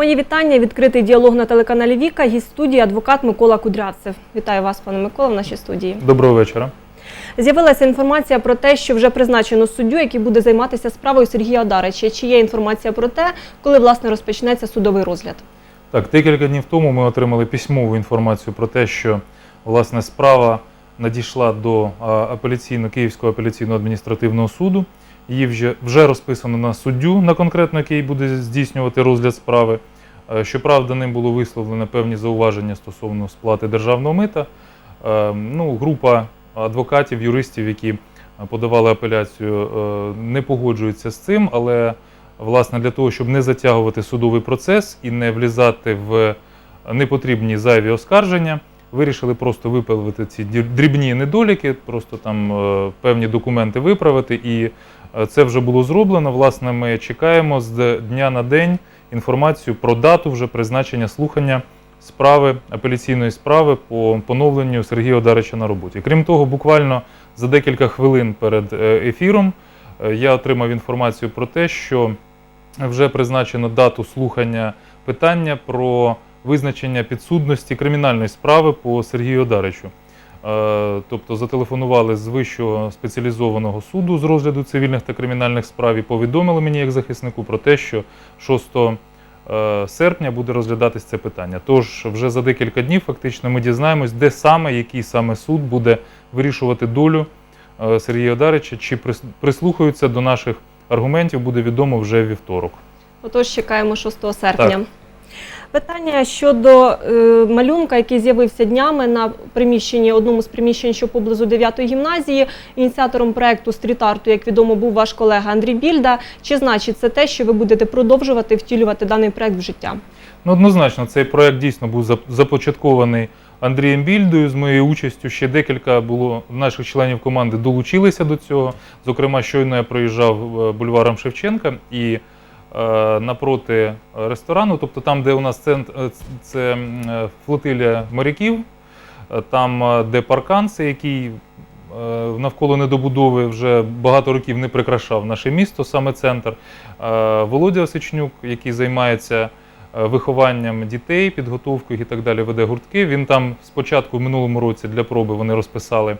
Мої вітання. Відкритий діалог на телеканалі Віка. Гість студії адвокат Микола Кудрявцев. Вітаю вас, пане Микола, в нашій студії. Доброго вечора. З'явилася інформація про те, що вже призначено суддю, який буде займатися справою Сергія Одарича. Чи є інформація про те, коли власне розпочнеться судовий розгляд? Так, декілька днів тому ми отримали письмову інформацію про те, що власне справа надійшла до апеляційно Київського апеляційного адміністративного суду. Її вже, вже розписано на суддю, на конкретно який буде здійснювати розгляд справи. Е, Щоправда, ним було висловлено певні зауваження стосовно сплати державного мита. Е, Ну, група адвокатів, юристів, які подавали апеляцію, е, не погоджуються з цим, але власне для того, щоб не затягувати судовий процес і не влізати в непотрібні зайві оскарження, вирішили просто виправити ці дрібні недоліки, просто там певні документи виправити. І це вже було зроблено. Власне, ми чекаємо з дня на день інформацію про дату вже призначення слухання справи апеляційної справи по поновленню Сергія Одарича на роботі. Крім того, буквально за декілька хвилин перед е, ефіром е, я отримав інформацію про те, що вже призначено дату слухання питання про визначення підсудності кримінальної справи по Сергію Одаричу. Е, Тобто зателефонували з вищого спеціалізованого суду з розгляду цивільних та кримінальних справ і повідомили мені як захиснику про те, що 6 е, серпня буде розглядатись це питання. Тож вже за декілька днів фактично ми дізнаємось, де саме, який саме суд буде вирішувати долю е, Сергія Одарича, чи прис- прислухаються до наших аргументів, буде відомо вже вівторок. Отож, чекаємо 6 серпня. Так. Питання щодо е, малюнка, який з'явився днями на приміщенні одному з приміщень, що поблизу 9-ї гімназії. Ініціатором проекту стріт-арту, як відомо, був ваш колега Андрій Більда. Чи значить це те, що ви будете продовжувати втілювати даний проект в життя? Ну, однозначно, цей проект дійсно був започаткований Андрієм Більдою з моєю участю. Ще декілька було наших членів команди долучилися до цього. Зокрема, щойно я проїжджав е, бульваром Шевченка і напроти ресторану, тобто там, де у нас центр, е, це е, флотилія моряків, е, там, е, де паркан, це який е, навколо недобудови вже багато років не прикрашав наше місто, саме центр. Е, Володя Осичнюк, який займається е, вихованням дітей, підготовкою і так далі, веде гуртки. Він там спочатку в минулому році для проби вони розписали е,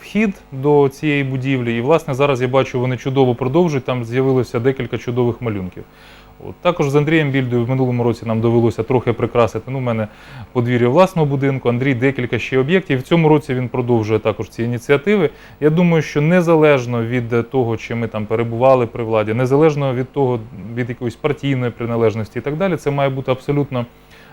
вхід до цієї будівлі. І, власне, зараз я бачу, вони чудово продовжують. Там з'явилося декілька чудових малюнків. От. Також з Андрієм Більдою в минулому році нам довелося трохи прикрасити. Ну, у мене подвір'я власного будинку, Андрій декілька ще об'єктів. В цьому році він продовжує також ці ініціативи. Я думаю, що незалежно від того, чи ми там перебували при владі, незалежно від того, від якоїсь партійної приналежності і так далі, це має бути абсолютно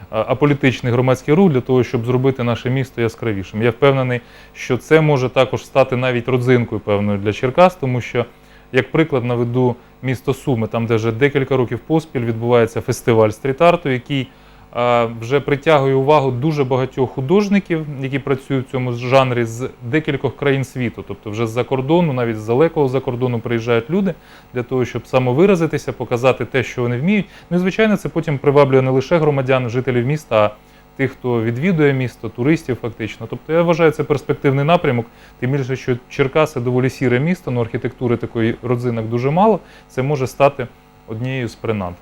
аполітичний громадський рух для того, щоб зробити наше місто яскравішим. Я впевнений, що це може також стати навіть родзинкою певною для Черкас, тому що, як приклад, наведу місто Суми, там, де вже декілька років поспіль відбувається фестиваль стріт-арту, який вже притягує увагу дуже багатьох художників, які працюють в цьому жанрі з декількох країн світу, тобто вже з-за кордону, навіть з далекого за кордону приїжджають люди для того, щоб самовиразитися, показати те, що вони вміють. Ну і звичайно, це потім приваблює не лише громадян, жителів міста, а тих, хто відвідує місто, туристів, фактично. Тобто я вважаю, це перспективний напрямок. Тим більше, що Черкаси доволі сіре місто, ну архітектури такої родзинок дуже мало. Це може стати однією з принад.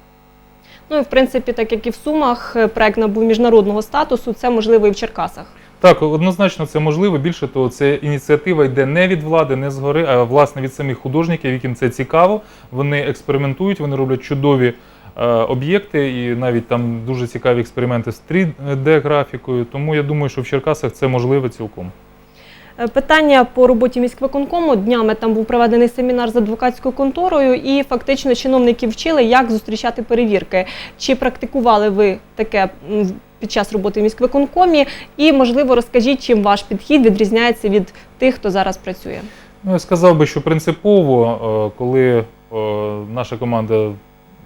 Ну і в принципі, так як і в Сумах, е, проект набув міжнародного статусу, це можливо і в Черкасах. Так, однозначно це можливо. Більше того, це ініціатива йде не від влади, не згори, а власне від самих художників, яким це цікаво. Вони експериментують, вони роблять чудові е, об'єкти і навіть там дуже цікаві експерименти з 3D-графікою. Тому я думаю, що в Черкасах це можливо цілком. Е, Питання по роботі міськвиконкому. Днями там був проведений семінар з адвокатською конторою, і фактично чиновники вчили, як зустрічати перевірки. Чи практикували ви таке під час роботи в міськвиконкомі? І, можливо, розкажіть, чим ваш підхід відрізняється від тих, хто зараз працює? Ну, я сказав би, що принципово, е, коли е, наша команда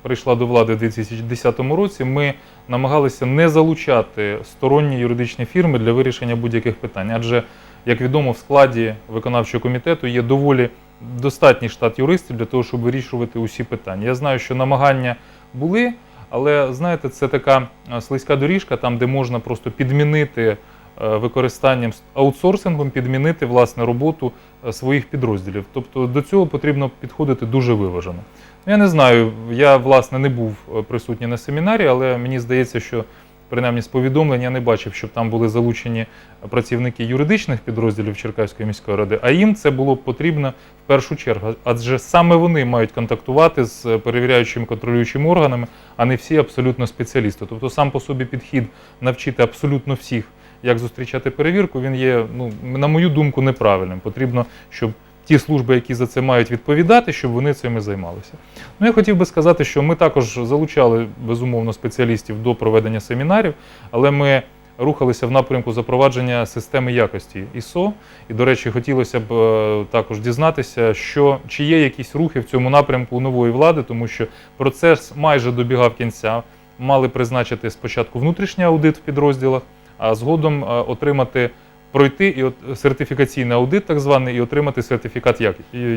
прийшла до влади в 2010 році, ми намагалися не залучати сторонні юридичні фірми для вирішення будь-яких питань. Адже, як відомо, в складі виконавчого комітету є доволі достатній штат юристів для того, щоб вирішувати усі питання. Я знаю, що намагання були, але знаєте, це така е, слизька доріжка, там, де можна просто підмінити е, використанням аутсорсингом підмінити власне роботу е, своїх підрозділів. Тобто до цього потрібно підходити дуже виважено. Я не знаю, я власне не був присутній на семінарі, але мені здається, що принаймні з повідомлень я не бачив, щоб там були залучені працівники юридичних підрозділів Черкаської міської ради, а їм це було потрібно в першу чергу, адже саме вони мають контактувати з перевіряючими контролюючими органами, а не всі абсолютно спеціалісти. Тобто сам по собі підхід навчити абсолютно всіх, як зустрічати перевірку, він є, ну, на мою думку, неправильним. Потрібно, щоб ті служби, які за це мають відповідати, щоб вони цим і займалися. Ну, я хотів би сказати, що ми також залучали безумовно спеціалістів до проведення семінарів, але ми рухалися в напрямку запровадження системи якості ISO. І, до речі, хотілося б е, також дізнатися, що чи є якісь рухи в цьому напрямку у нової влади, тому що процес майже добігав кінця. Мали призначити спочатку внутрішній аудит в підрозділах, а згодом е, отримати пройти і от сертифікаційний аудит, так званий, і отримати сертифікат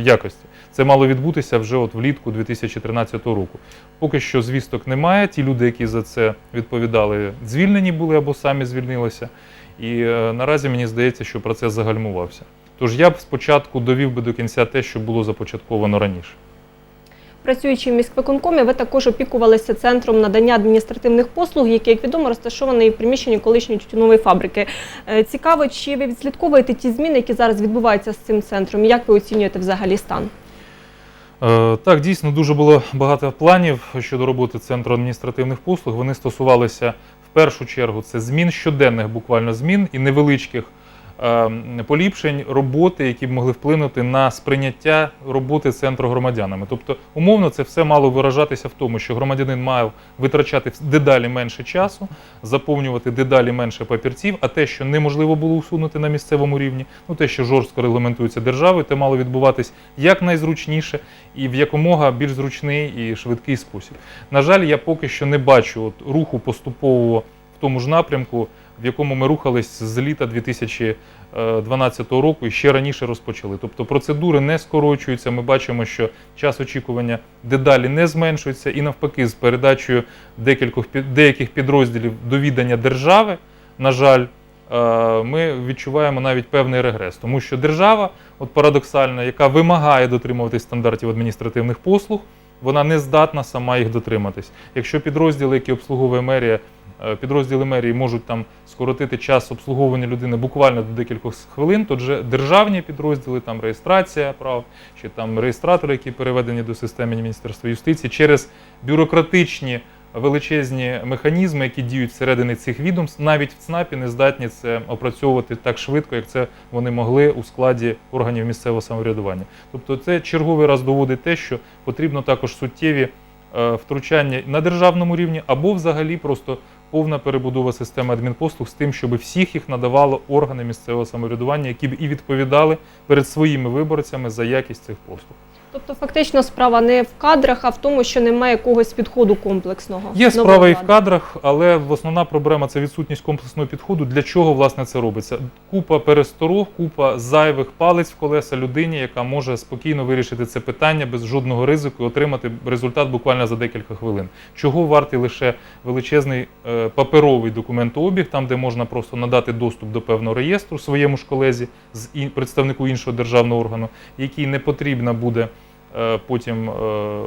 якості. Це мало відбутися вже от влітку 2013 року. Поки що звісток немає. Ті люди, які за це відповідали, звільнені були або самі звільнилися. І е, наразі мені здається, що процес загальмувався. Тож я б спочатку довів би до кінця те, що було започатковано раніше. Працюючи в міськвиконкомі, ви також опікувалися центром надання адміністративних послуг, який, як відомо, розташований в приміщенні колишньої тютюнової фабрики. Е, Цікаво, чи ви відслідковуєте ті зміни, які зараз відбуваються з цим центром? Як ви оцінюєте взагалі стан? Е, Так, дійсно дуже було багато планів щодо роботи центру адміністративних послуг. Вони стосувалися в першу чергу це змін щоденних, буквально змін і невеличких поліпшень роботи, які б могли вплинути на сприйняття роботи центру громадянами. Тобто, умовно, це все мало виражатися в тому, що громадянин мав витрачати дедалі менше часу, заповнювати дедалі менше папірців, а те, що неможливо було усунути на місцевому рівні, ну те, що жорстко регламентується державою, те мало відбуватись якнайзручніше і в якомога більш зручний і швидкий спосіб. На жаль, я поки що не бачу от руху поступового в тому ж напрямку, в якому ми рухались з літа 2012 року і ще раніше розпочали. Тобто процедури не скорочуються. Ми бачимо, що час очікування дедалі не зменшується, і навпаки, з передачею декількох деяких підрозділів до відання держави, на жаль. е, Ми відчуваємо навіть певний регрес, тому що держава, от парадоксально, яка вимагає дотримуватись стандартів адміністративних послуг, вона не здатна сама їх дотриматись. Якщо підрозділи, які обслуговує мерія, е, підрозділи мерії можуть там скоротити час обслуговування людини буквально до декількох хвилин, то вже державні підрозділи, там реєстрація прав, чи там реєстратори, які переведені до системи Міністерства юстиції, через бюрократичні величезні механізми, які діють всередині цих відомств, навіть в ЦНАПі не здатні це опрацьовувати так швидко, як це вони могли у складі органів місцевого самоврядування. Тобто, це черговий раз доводить те, що потрібно також суттєві е, втручання на державному рівні або взагалі просто повна перебудова системи адмінпослуг з тим, щоб всіх їх надавали органи місцевого самоврядування, які б і відповідали перед своїми виборцями за якість цих послуг. Тобто, фактично, справа не в кадрах, а в тому, що немає якогось підходу комплексного. Є справа і в кадрах, але основна проблема це відсутність комплексного підходу. Для чого власне це робиться? Купа пересторог, купа зайвих палець в колеса людині, яка може спокійно вирішити це питання без жодного ризику і отримати результат буквально за декілька хвилин. Чого вартий лише величезний е, паперовий документообіг, там де можна просто надати доступ до певного реєстру своєму ж колезі з представнику іншого державного органу, який не потрібно буде потім. е,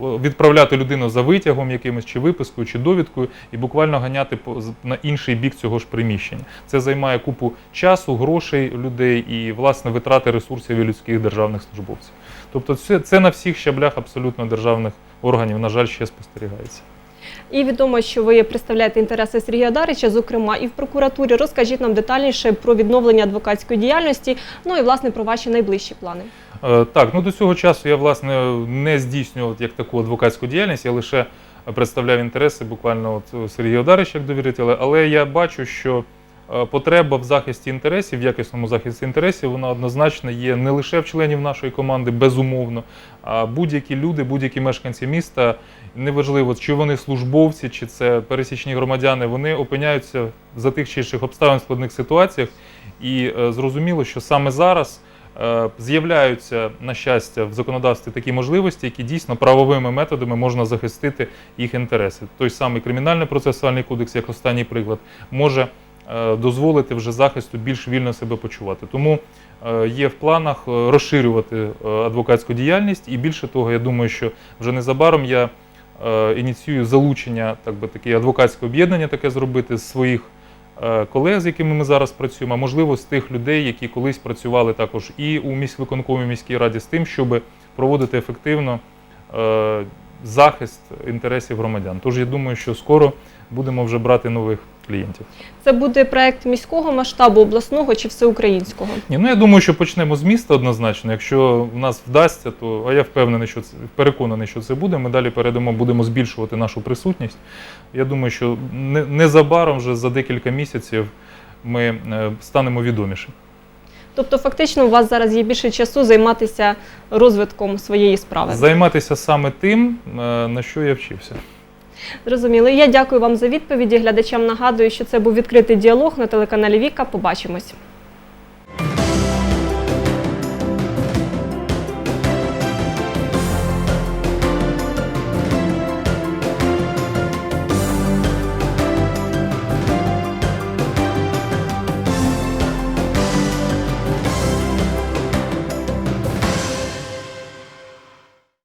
відправляти людину за витягом якимось, чи випискою, чи довідкою, і буквально ганяти на інший бік цього ж приміщення. Це займає купу часу, грошей людей і, власне, витрати ресурсів і людських державних службовців. Тобто, це, це на всіх щаблях абсолютно державних органів, на жаль, ще спостерігається. І відомо, що ви представляєте інтереси Сергія Дарича, зокрема, і в прокуратурі. Розкажіть нам детальніше про відновлення адвокатської діяльності, ну і власне про ваші найближчі плани. Е, Так, ну до цього часу я власне не здійснював як таку адвокатську діяльність, я лише представляв інтереси буквально от Сергія Одарича як довірителя, але я бачу, що е, потреба в захисті інтересів, в якісному захисті інтересів, вона однозначно є не лише в членів нашої команди, безумовно, а будь-які люди, будь-які мешканці міста, неважливо, чи вони службовці, чи це пересічні громадяни, вони опиняються за тих чи інших обставин складних ситуаціях. І е, зрозуміло, що саме зараз е, з'являються, на щастя, в законодавстві такі можливості, які дійсно правовими методами можна захистити їх інтереси. Той самий кримінальний процесуальний кодекс, як останній приклад, може е, дозволити вже захисту більш вільно себе почувати. Тому е, є в планах е, розширювати е, адвокатську діяльність, і більше того, я думаю, що вже незабаром я е, ініціюю залучення так би таке адвокатське об'єднання таке зробити з своїх е, колег, з якими ми зараз працюємо, а можливо з тих людей, які колись працювали також і у міськвиконкомі міській раді, з тим, щоб проводити ефективно е, захист інтересів громадян. Тож я думаю, що скоро будемо вже брати нових клієнтів. Це буде проект міського масштабу, обласного чи всеукраїнського? Ні, ну я думаю, що почнемо з міста однозначно. Якщо в нас вдасться, то а я впевнений, що це переконаний, що це буде. Ми далі перейдемо, будемо збільшувати нашу присутність. Я думаю, що не- незабаром, вже за декілька місяців, ми е, станемо відоміші. Тобто, фактично, у вас зараз є більше часу займатися розвитком своєї справи. Займатися саме тим, е, на що я вчився. Зрозуміло. Я дякую вам за відповіді. Глядачам нагадую, що це був відкритий діалог на телеканалі Віка. Побачимось.